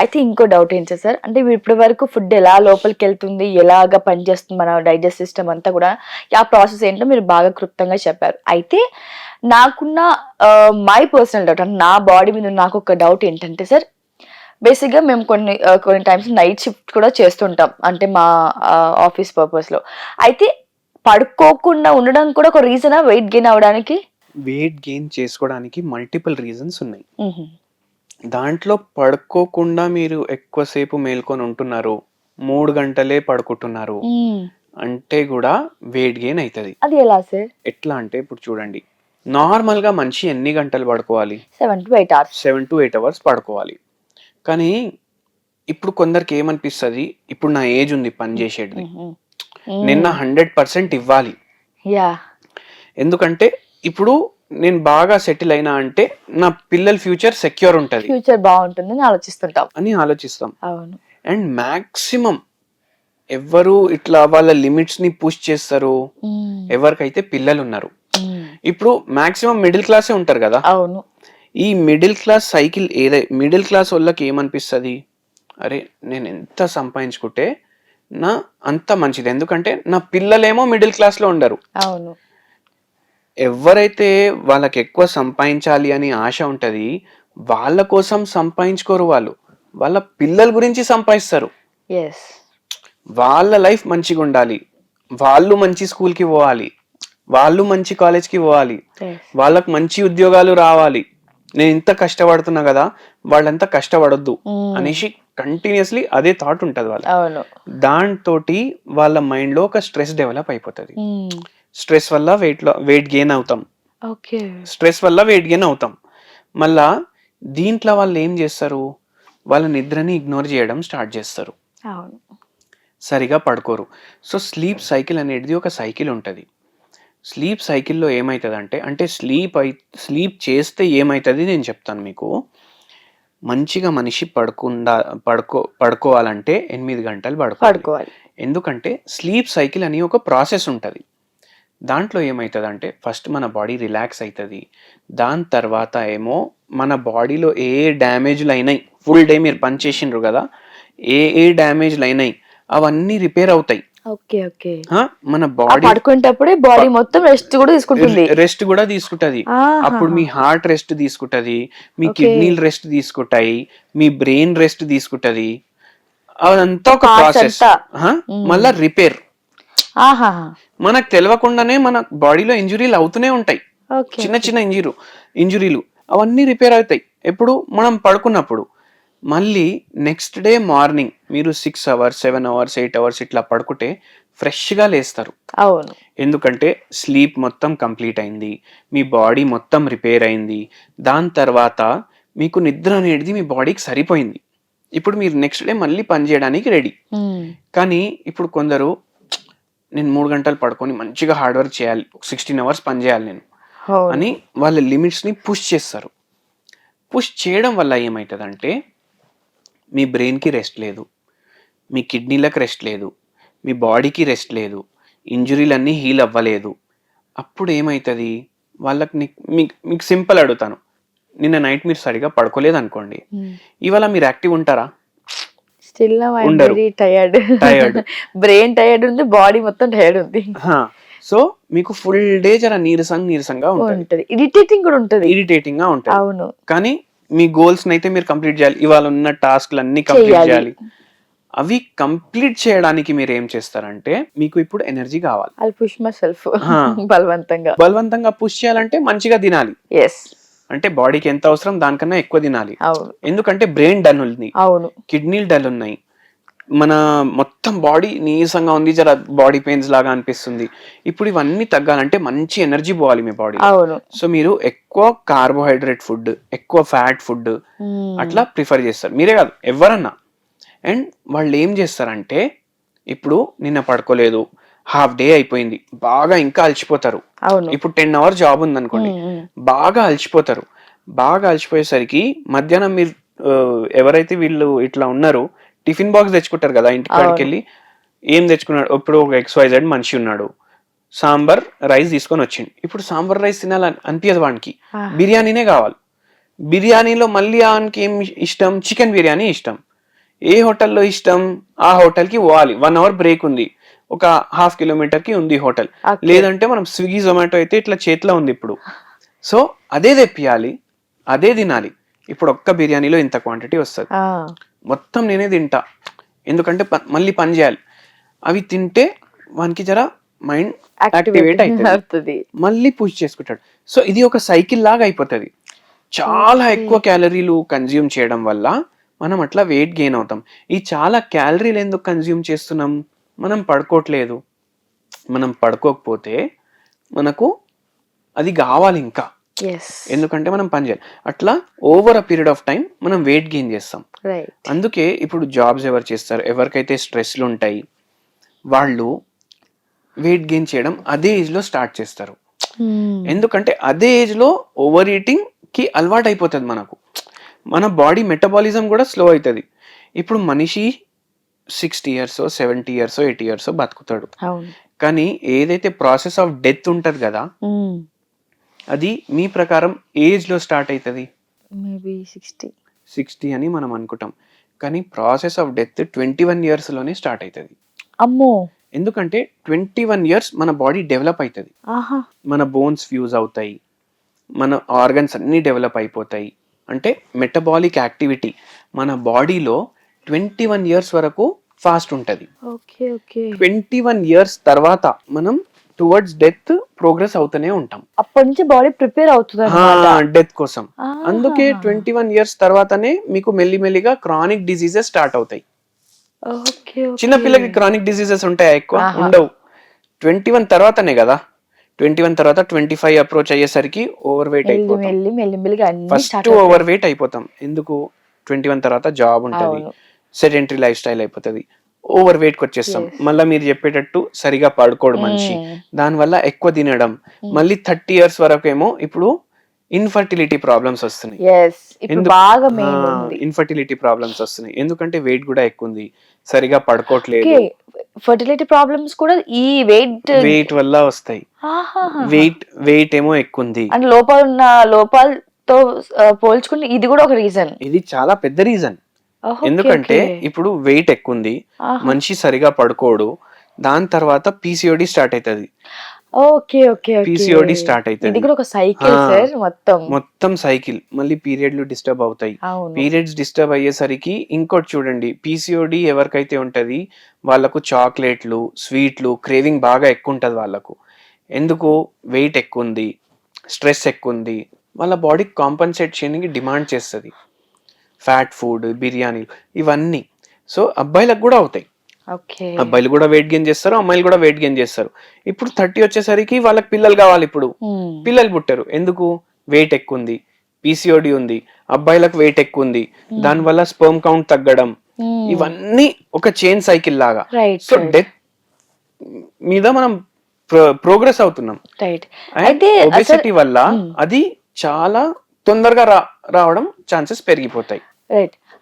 అయితే ఇంకో డౌట్ ఏంటి సార్? అంటే మీరు ఇప్పటి వరకు ఫుడ్ ఎలా లోపలికి వెళ్తుంది ఎలాగ పనిచేస్తుంది మన డైజెస్ట్ సిస్టమ్ అంతా కూడా ఆ ప్రాసెస్ ఏంటో మీరు బాగా క్లుప్తంగా చెప్పారు. అయితే నాకున్న మై పర్సనల్ డౌట్ అంటే నా బాడీ మీద నాకు ఒక డౌట్ ఏంటంటే సార్ బేసిక్గా మేము కొన్ని కొన్ని టైమ్స్ నైట్ షిఫ్ట్ కూడా చేస్తుంటాం. అంటే మా ఆఫీస్ పర్పస్లో అయితే పడుకోకుండా ఉండడం కూడా ఒక రీజనా వెయిట్ గెయిన్ అవ్వడానికి వెయిట్ గెయిన్ చేసుకోవడానికి మల్టిపుల్ రీజన్స్ ఉన్నాయి. దాంట్లో పడుకోకుండా మీరు ఎక్కువసేపు మేల్కొని ఉంటున్నారు. మూడు గంటలే పడుకుంటున్నారు. అంటే కూడా వెయిట్ గెయిన్ అవుతుంది అది ఎలా సార్ ఎట్లా అంటే ఇప్పుడు చూడండి. నార్మల్గా మనిషి ఎన్ని గంటలు పడుకోవాలి? Seven to eight hours seven to eight hours పడుకోవాలి. కానీ ఇప్పుడు కొందరికి ఏమనిపిస్తుంది? ఇప్పుడు నా ఏజ్ ఉంది పని చేసేది నిన్న హండ్రెడ్ పర్సెంట్ ఇవ్వాలి. యా ఎందుకంటే ఇప్పుడు నేను బాగా సెటిల్ అయినా అంటే నా పిల్లల ఫ్యూచర్ సెక్యూర్ ఉంటది. ఫ్యూచర్ బాగుంటుందని ఆలోచిస్తుంటాం. అని ఆలోచిస్తాం. అవును. అండ్ మాక్సిమం ఎవరు ఇట్లా వాళ్ళ లిమిట్స్ని పుష్ చేస్తారు. ఎవరికైతే పిల్లలు ఉన్నారు. ఇప్పుడు మాక్సిమం మిడిల్ క్లాసే ఉంటారు కదా? అవును. ఈ మిడిల్ క్లాస్ సైకిల్ ఏదై మిడిల్ క్లాస్ వాళ్ళకి ఏమనిపిస్తుంది? అరే నేను ఎంత సంపాదించుకుంటే నా అంత మంచిది. ఎందుకంటే నా పిల్లలేమో మిడిల్ క్లాస్లో ఉండరు. అవును. ఎవరైతే వాళ్ళకి ఎక్కువ సంపాదించాలి అని ఆశ ఉంటుంది వాళ్ళ కోసం సంపాదించుకోరు వాళ్ళు. వాళ్ళ పిల్లల గురించి సంపాదిస్తారు. వాళ్ళ లైఫ్ మంచిగా ఉండాలి. వాళ్ళు మంచి స్కూల్కి పోవాలి. వాళ్ళు మంచి కాలేజ్కి పోవాలి. వాళ్ళకు మంచి ఉద్యోగాలు రావాలి. నేను ఇంత కష్టపడుతున్నా కదా వాళ్ళంతా కష్టపడొద్దు అనేసి కంటిన్యూస్లీ అదే థాట్ ఉంటుంది వాళ్ళ అవును. దాంతో వాళ్ళ మైండ్లో ఒక స్ట్రెస్ డెవలప్ అయిపోతుంది. మ్మ్. స్ట్రెస్ వల్ల వెయిట్ వెయిట్ గెయిన్ అవుతాం. ఓకే. స్ట్రెస్ వల్ల వెయిట్ గెయిన్ అవుతాం. మళ్ళా దీంట్లో వాళ్ళు ఏం చేస్తారు? వాళ్ళ నిద్రని ఇగ్నోర్ చేయడం స్టార్ట్ చేస్తారు. సరిగా పడుకోరు. సో స్లీప్ సైకిల్ అనేది ఒక సైకిల్ ఉంటుంది. స్లీప్ సైకిల్లో ఏమవుతుంది అంటే అంటే స్లీప్ అయి స్లీప్ చేస్తే ఏమవుతుంది నేను చెప్తాను మీకు. మంచిగా మనిషి పడకుండా పడుకో పడుకోవాలంటే ఎనిమిది గంటలు పడుకోవాలి. ఎందుకంటే స్లీప్ సైకిల్ అని ఒక ప్రాసెస్ ఉంటుంది. దాంట్లో ఏమవుతుంది అంటే ఫస్ట్ మన బాడీ రిలాక్స్ అవుతుంది దాని తర్వాత ఏమో మన బాడీలో ఏ ఏ డ్యామేజ్లు అయినాయి ఫుల్ డే మీరు పని చేసిండ్రు కదా ఏ ఏ డ్యామేజ్లు అయినాయి అవన్నీ రిపేర్ అవుతాయి. Okay okay. మన బాడీ పడుకునేటప్పుడే బాడీ మొత్తం రెస్ట్ కూడా తీసుకుంటుంది. రెస్ట్ కూడా తీసుకుంటది. అప్పుడు మీ హార్ట్ రెస్ట్ తీసుకుంటది మీ. కిడ్నీలు రెస్ట్ తీసుకుంటాయి మీ బ్రెయిన్ రెస్ట్ తీసుకుంటది. అదంతా ఒక ప్రాసెస్. మళ్ళా రిపేర్. మనకు తెలియకుండానే మన బాడీలో ఇంజురీలు అవుతూనే ఉంటాయి. చిన్న చిన్న ఇంజురు ఇంజురీలు అవన్నీ రిపేర్ అవుతాయి. ఎప్పుడు మనం పడుకున్నప్పుడు మళ్ళీ నెక్స్ట్ డే మార్నింగ్ మీరు six hours seven hours eight hours ఇట్లా పడుకుంటే ఫ్రెష్గా లేస్తారు. అవును. ఎందుకంటే స్లీప్ మొత్తం కంప్లీట్ అయింది మీ బాడీ మొత్తం రిపేర్ అయింది దాని తర్వాత మీకు నిద్ర అనేది మీ బాడీకి సరిపోయింది. ఇప్పుడు మీరు నెక్స్ట్ డే మళ్ళీ పని చేయడానికి రెడీ. కానీ ఇప్పుడు కొందరు నేను మూడు గంటలు పడుకొని మంచిగా హార్డ్ వర్క్ చేయాలి. సిక్స్టీన్ అవర్స్ పని చేయాలి నేను. అని వాళ్ళ లిమిట్స్ని పుష్ చేస్తారు. పుష్ చేయడం వల్ల ఏమవుతుందంటే మీ బ్రెయిన్కి రెస్ట్ లేదు. మీ కిడ్నీలకు రెస్ట్ లేదు. మీ బాడీకి రెస్ట్ లేదు. ఇంజురీలన్నీ హీల్ అవ్వలేదు. అప్పుడు ఏమవుతుంది వాళ్ళకి నీ- మీకు మీకు సింపుల్ అడుగుతాను. నిన్న నైట్ మీరు సరిగా పడుకోలేదు అనుకోండి. ఇవాళ మీరు యాక్టివ్ ఉంటారా? Still. Very tired Tired. Brain tired ఉంది బాడీ మొత్తం టైర్డ్ ఉంది. సో మీకు ఫుల్ డే జర నీరసంగా నీరసంగా ఉంటుంది. ఇరిటేటింగ్ కూడా ఉంటది. ఇరిటేటింగ్గా ఉంటుంది. అవును. కానీ మీ గోల్స్ అయితే మీరు కంప్లీట్ చేయాలి. ఇవాళ ఉన్న టాస్క్లు అన్ని కంప్లీట్. చేయాలి. అవి కంప్లీట్ చేయడానికి మీరు ఏం చేస్తారంటే మీకు ఇప్పుడు ఎనర్జీ కావాలి. Push myself. బలవంతంగా. బలవంతంగా పుష్ చేయాలంటే మంచిగా తినాలి. ఎస్ అంటే బాడీకి ఎంత అవసరం దానికన్నా ఎక్కువ తినాలి. ఎందుకంటే బ్రెయిన్ డల్ ఉంది. కిడ్నీలు డల్ ఉన్నాయి. మన మొత్తం బాడీ నీరసంగా ఉంది జర బాడీ పెయిన్స్ లాగా అనిపిస్తుంది. ఇప్పుడు ఇవన్నీ తగ్గాలంటే మంచి ఎనర్జీ పోవాలి మీ బాడీ సో మీరు ఎక్కువ కార్బోహైడ్రేట్ ఫుడ్ ఎక్కువ ఫ్యాట్ ఫుడ్. అట్లా ప్రిఫర్ చేస్తారు. మీరే కాదు ఎవరన్నా. అండ్ వాళ్ళు ఏం చేస్తారంటే ఇప్పుడు నిన్న పడుకోలేదు హాఫ్ డే అయిపోయింది. బాగా ఇంకా అలసిపోతారు. ఇప్పుడు టెన్ అవర్స్ జాబ్ ఉంది అనుకోండి. బాగా అలసిపోతారు. బాగా అలసిపోయేసరికి మధ్యాహ్నం మీరు ఎవరైతే వీళ్ళు ఇట్లా ఉన్నారో టిఫిన్ బాక్స్ తెచ్చుకుంటారు కదా ఇంటి కాడికి వెళ్ళి. ఏం తెచ్చుకున్నాడు? ఇప్పుడు ఒక ఎక్స్వైజెడ్ మనిషి ఉన్నాడు. సాంబార్ రైస్ తీసుకొని వచ్చిండు. ఇప్పుడు సాంబార్ రైస్ తినాలని అనిపించదు వానికి. బిర్యానీనే కావాలి. బిర్యానీలో మళ్ళీ ఆయనకి ఏం ఇష్టం? చికెన్ బిర్యానీ ఇష్టం. ఏ హోటల్లో ఇష్టం? ఆ హోటల్కి పోవాలి. వన్ అవర్ బ్రేక్ ఉంది. ఒక హాఫ్ కిలోమీటర్కి ఉంది హోటల్. లేదంటే మనం స్విగ్గీ జొమాటో అయితే ఇట్లా చేతిలో ఉంది ఇప్పుడు. సో అదే తెప్పియాలి అదే తినాలి. ఇప్పుడు ఒక్క బిర్యానీలో ఇంత క్వాంటిటీ వస్తుంది. మొత్తం నేనే తింటా. ఎందుకంటే మళ్ళీ పని చేయాలి. అవి తింటే వానికి జర మైండ్ యాక్టివేట్ అవుతుంది. అవుతుంది. మళ్ళీ పుష్ చేసుకుంటాడు. సో ఇది ఒక సైకిల్ లాగా అయిపోతుంది. చాలా ఎక్కువ క్యాలరీలు కన్జ్యూమ్ చేయడం వల్ల మనం అట్లా వెయిట్ గెయిన్ అవుతాం. ఈ చాలా క్యాలరీలు ఎందుకు కన్జ్యూమ్ చేస్తున్నాం? మనం పడుకోవట్లేదు మనం పడుకోకపోతే మనకు అది కావాలి ఇంకా. ఎందుకంటే మనం పని చేయాలి. అట్లా over a period of time మనం వెయిట్ గెయిన్ చేస్తాం. అందుకే ఇప్పుడు జాబ్స్ ఎవరు చేస్తారు? ఎవరికైతే స్ట్రెస్లు ఉంటాయి వాళ్ళు వెయిట్ గెయిన్ చేయడం అదే ఏజ్లో స్టార్ట్ చేస్తారు. Hmm. ఎందుకంటే అదే ఏజ్లో ఓవర్ ఈటింగ్కి అలవాటు అయిపోతుంది మనకు. మన బాడీ మెటబాలిజం కూడా స్లో అవుతుంది ఇప్పుడు మనిషి sixty years seventy years eighty years బతుకుతాడు. కానీ ఏదైతే ప్రాసెస్ ఆఫ్ డెత్ ఉంటుంది కదా. అది మీ ప్రకారం ఏజ్లో స్టార్ట్ అవుతుంది మేబీ సిక్స్టీ. సిక్స్టీ అని మనం అనుకుంటాం. కానీ process of death twenty one ఇయర్స్లోనే start అవుతుంది అమ్మో! ఎందుకంటే ట్వంటీ వన్ ఇయర్స్ మన బాడీ డెవలప్ అవుతుంది ఆహా! మన బోన్స్ ఫ్యూజ్ అవుతాయి. మన ఆర్గన్స్ అన్నీ డెవలప్ అయిపోతాయి. అంటే మెటబాలిక్ యాక్టివిటీ మన బాడీలో ట్వంటీ వన్ ఇయర్స్ వరకు ఫాస్ట్ ఉంటుంది. Okay okay twenty one years తర్వాత మనం టువర్డ్స్ డెత్ ప్రోగ్రెస్ అవుతూనే ఉంటాం. అప్పటి నుంచి బాడీ ప్రిపేర్ అవుతుంది డెత్ కోసం. అందుకే ట్వంటీ వన్ ఇయర్స్ తర్వాతనే మీకు మెల్లిమెల్లిగా క్రానిక్ డిసీజెస్ స్టార్ట్ అవుతాయి. చిన్న పిల్లకి క్రానిక్ డిసీజెస్ ఉంటాయా ఎక్కువ. ఉండవు. ట్వంటీ వన్ తర్వాతనే కదా. ట్వంటీ వన్ తర్వాత ట్వంటీ ఫైవ్ అప్రోచ్ అయ్యేసరికి ఓవర్ వెయిట్ అయిపోతాం. ఫస్ట్ ఓవర్ వెయిట్ అయిపోతాం. ఎందుకు? ట్వంటీ వన్ తర్వాత జాబ్ ఉంటుంది. సెడెంటరీ లైఫ్ స్టైల్ అయిపోతుంది. ఓవర్ వెయిట్కి వచ్చేస్తాం. మళ్ళీ మీరు చెప్పేటట్టు సరిగా పడుకోడు మనిషి. దానివల్ల ఎక్కువ తినడం. మళ్ళీ థర్టీ ఇయర్స్ వరకు ఏమో ఇప్పుడు ఇన్ఫర్టిలిటీ ప్రాబ్లమ్స్ వస్తున్నాయి. ఇన్ఫర్టిలిటీ ప్రాబ్లమ్స్ వస్తున్నాయి. ఎందుకంటే వెయిట్ కూడా ఎక్కువ ఉంది. సరిగా పడుకోవట్లేదు. ఫర్టిలిటీ ప్రాబ్లమ్స్ కూడా ఈ వెయిట్ వెయిట్ వల్ల వస్తాయి. వెయిట్ వెయిట్ ఏమో ఎక్కువ ఉంది. అండ్ లోపల ఉన్న లోపాలతో ఆ, పోల్చుకుంటే ఇది కూడా ఒక రీజన్ ఇది చాలా పెద్ద రీజన్ ఎందుకంటే ఇప్పుడు వెయిట్ ఎక్కువ ఉంది మనిషి సరిగా పడుకోడు దాని తర్వాత పీసీఓడి స్టార్ట్ అవుతుంది ఓకే ఓకే పీసీఓడి స్టార్ట్ అవుతుంది ఒక సైకిల్. సార్ మొత్తం. మొత్తం సైకిల్ మళ్ళీ పీరియడ్లు డిస్టర్బ్ అవుతాయి. పీరియడ్స్ డిస్టర్బ్ అయ్యేసరికి ఇంకోటి చూడండి పీసీఓడి ఎవరికైతే ఉంటది వాళ్ళకు చాక్లెట్లు స్వీట్లు క్రేవింగ్ బాగా ఎక్కువ ఉంటది వాళ్ళకు. ఎందుకు? వెయిట్ ఎక్కువ ఉంది స్ట్రెస్ ఎక్కువ ఉంది వాళ్ళ బాడీకి కాంపన్సేట్ చేయడానికి డిమాండ్ చేస్తుంది. ఫ్యాట్ ఫుడ్ బిర్యానీ ఇవన్నీ. సో అబ్బాయిలకు కూడా అవుతాయి. అబ్బాయిలు కూడా వెయిట్ గెయిన్ చేస్తారు అమ్మాయిలు కూడా వెయిట్ గెయిన్ చేస్తారు. ఇప్పుడు థర్టీ వచ్చేసరికి వాళ్ళకి పిల్లలు కావాలి ఇప్పుడు. పిల్లలు పుట్టారు. ఎందుకు? వెయిట్ ఎక్కువ ఉంది పీసీఓడి ఉంది. అబ్బాయిలకు వెయిట్ ఎక్కువ ఉంది దానివల్ల స్పర్మ్ కౌంట్ తగ్గడం. ఇవన్నీ ఒక చైన్ సైకిల్ లాగా. సో డెత్ మీద మనం ప్రోగ్రెస్ అవుతున్నాం. ఒబెసిటీ వల్ల అది చాలా తొందరగా రా రావడం ఛాన్సెస్ పెరిగిపోతాయి. right.